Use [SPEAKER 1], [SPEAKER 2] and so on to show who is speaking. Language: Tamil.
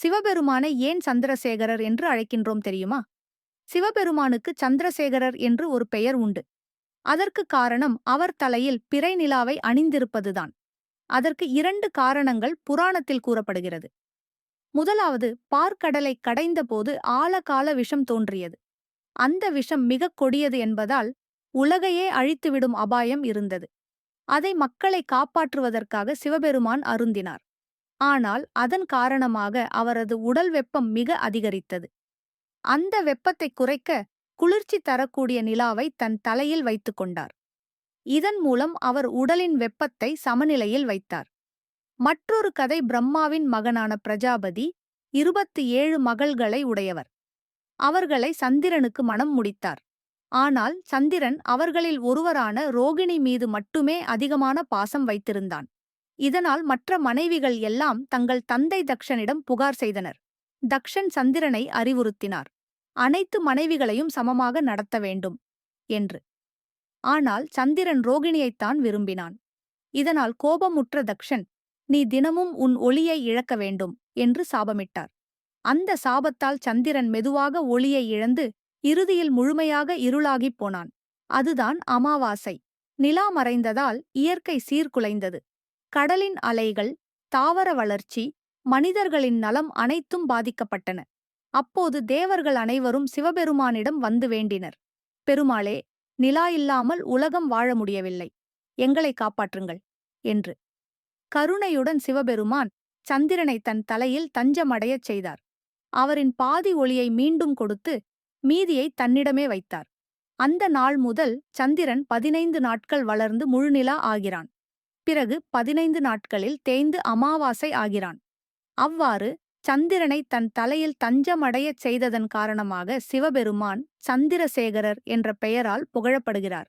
[SPEAKER 1] சிவபெருமானை ஏன் சந்திரசேகரர் என்று அழைக்கின்றோம் தெரியுமா? சிவபெருமானுக்கு சந்திரசேகரர் என்று ஒரு பெயர் உண்டு. அதற்கு காரணம் அவர் தலையில் பிறை நிலாவை அணிந்திருப்பதுதான். அதற்கு இரண்டு காரணங்கள் புராணத்தில் கூறப்படுகிறது. முதலாவது பார்க்கடலை கடைந்தபோது ஆழகால விஷம் தோன்றியது. அந்த விஷம் மிகக் கொடியது என்பதால் உலகையே அழித்துவிடும் அபாயம் இருந்தது. அதை மக்களை காப்பாற்றுவதற்காக சிவபெருமான் அருந்தினார். ஆனால் அதன் காரணமாக அவரது உடல் வெப்பம் மிக அதிகரித்தது. அந்த வெப்பத்தை குறைக்க குளிர்ச்சி தரக்கூடிய நிலாவை தன் தலையில் வைத்துக் கொண்டார். இதன் மூலம் அவர் உடலின் வெப்பத்தை சமநிலையில் வைத்தார். மற்றொரு கதை பிரம்மாவின் மகனான பிரஜாபதி இருபத்தி ஏழு மகள்களை உடையவர். அவர்களை சந்திரனுக்கு மணம் முடித்தார். ஆனால் சந்திரன் அவர்களில் ஒருவரான ரோகிணி மீது மட்டுமே அதிகமான பாசம் வைத்திருந்தான். இதனால் மற்ற மனைவிகள் எல்லாம் தங்கள் தந்தை தக்ஷனிடம் புகார் செய்தனர். தக்ஷன் சந்திரனை அறிவுறுத்தினார். அனைத்து மனைவிகளையும் சமமாக நடத்த வேண்டும் என்று. ஆனால் சந்திரன் ரோகிணியைத்தான் விரும்பினான். இதனால் கோபமுற்ற தக்ஷன் நீ தினமும் உன் ஒளியை இழக்க வேண்டும் என்று சாபமிட்டார். அந்த சாபத்தால் சந்திரன் மெதுவாக ஒளியை இழந்து இறுதியில் முழுமையாக இருளாகிப் போனான். அதுதான் அமாவாசை. நிலா மறைந்ததால் இயற்கை சீர்குலைந்தது. கடலின் அலைகள் தாவர வளர்ச்சி மனிதர்களின் நலம் அனைத்தும் பாதிக்கப்பட்டன. அப்போது தேவர்கள் அனைவரும் சிவபெருமானிடம் வந்து வேண்டினர். பெருமாளே நிலா இல்லாமல் உலகம் வாழ முடியவில்லை. எங்களை காப்பாற்றுங்கள் என்று. கருணையுடன் சிவபெருமான் சந்திரனை தன் தலையில் தஞ்சமடையச் செய்தார். அவரின் பாதி ஒளியை மீண்டும் கொடுத்து மீதியை தன்னிடமே வைத்தார். அந்த நாள் முதல் சந்திரன் பதினைந்து நாட்கள் வளர்ந்து முழுநிலா ஆகிறான். பிறகு பதினைந்து நாட்களில் தேய்ந்து அமாவாசை ஆகிறான். அவ்வாறு சந்திரனை தன் தலையில் தஞ்சமடையச் செய்ததன் காரணமாக சிவபெருமான் சந்திரசேகரர் என்ற பெயரால் புகழப்படுகிறார்.